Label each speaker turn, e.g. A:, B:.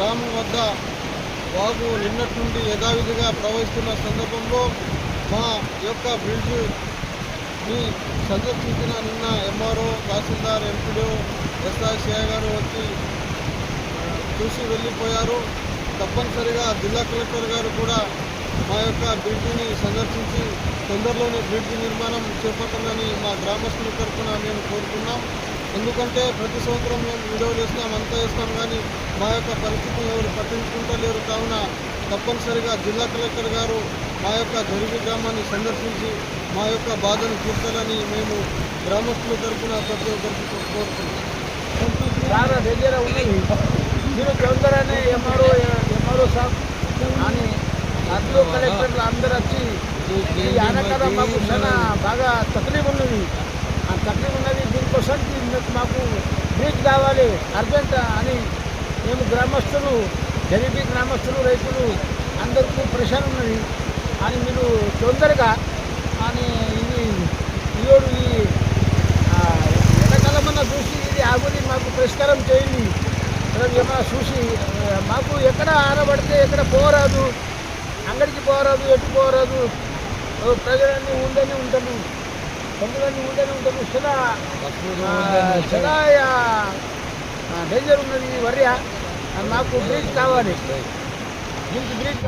A: గ్రామం వద్ద బాబు నిన్నటి నుండి యథావిధిగా ప్రవహిస్తున్న సందర్భంలో మా యొక్క బ్రిడ్జిని సందర్శించిన నిన్న MRO tahsildar MPDO SR CI గారు వచ్చి చూసి వెళ్ళిపోయారు. తప్పనిసరిగా జిల్లా కలెక్టర్ గారు కూడా మా యొక్క బ్రిడ్జిని సందర్శించి తొందరలోనే బ్రిడ్జి నిర్మాణం చేపట్టాలని మా గ్రామస్తుల తరఫున మేము కోరుతున్నాం ఎందుకంటే ప్రతి సంవత్సరం మేము వీడియోలు వేస్తాం అంతా వేస్తాం కానీ మా యొక్క పరిస్థితిని ఎవరు పట్టించుకుంటలేరు. కావున తప్పనిసరిగా జిల్లా కలెక్టర్ గారు మా యొక్క జరిగి గ్రామాన్ని సందర్శించి మా యొక్క బాధను తీర్చాలని మేము గ్రామస్తుల తరఫున ప్రతి ఒక్కరికి కోరుతున్నాం.
B: దగ్గర ఉంది. మీరు ఎంఆర్ఓ ఎంఆర్ఓ అని అందులో కలెక్టర్లు అందరూ వచ్చి ఈ ఆనకర మాకు చాలా బాగా తక్లీఫ్ ఉన్నది. ఆ తక్లీఫ్ ఉన్నది దీనికోసం మీకు మాకు నీటి కావాలి. అర్జెంట్ అని మేము గ్రామస్తులు గరీబీ గ్రామస్తులు రైతులు అందరికీ ప్రెషర్ ఉన్నది. అని మీరు తొందరగా అని ఇది ఈరోడు ఈ ఆ, ఎండాకాలమన్నా చూసి ఇది ఆగుని మాకు పరిష్కారం చేయండి. ఏమైనా చూసి మాకు ఎక్కడ ఆరబడితే ఎక్కడ పోరాదు. అంగడికి పోరాదు ఎటు పోరాదు. ప్రజలన్నీ ఉండని ఉంటాము. పండుగన్నీ ఉండని ఉంటాము చాలా ఆ, చాలా ఆ, డేంజర్ ఉన్నది వర్య మాకు బ్రిడ్జ్ కావాలి దీనికి బ్రిడ్జ్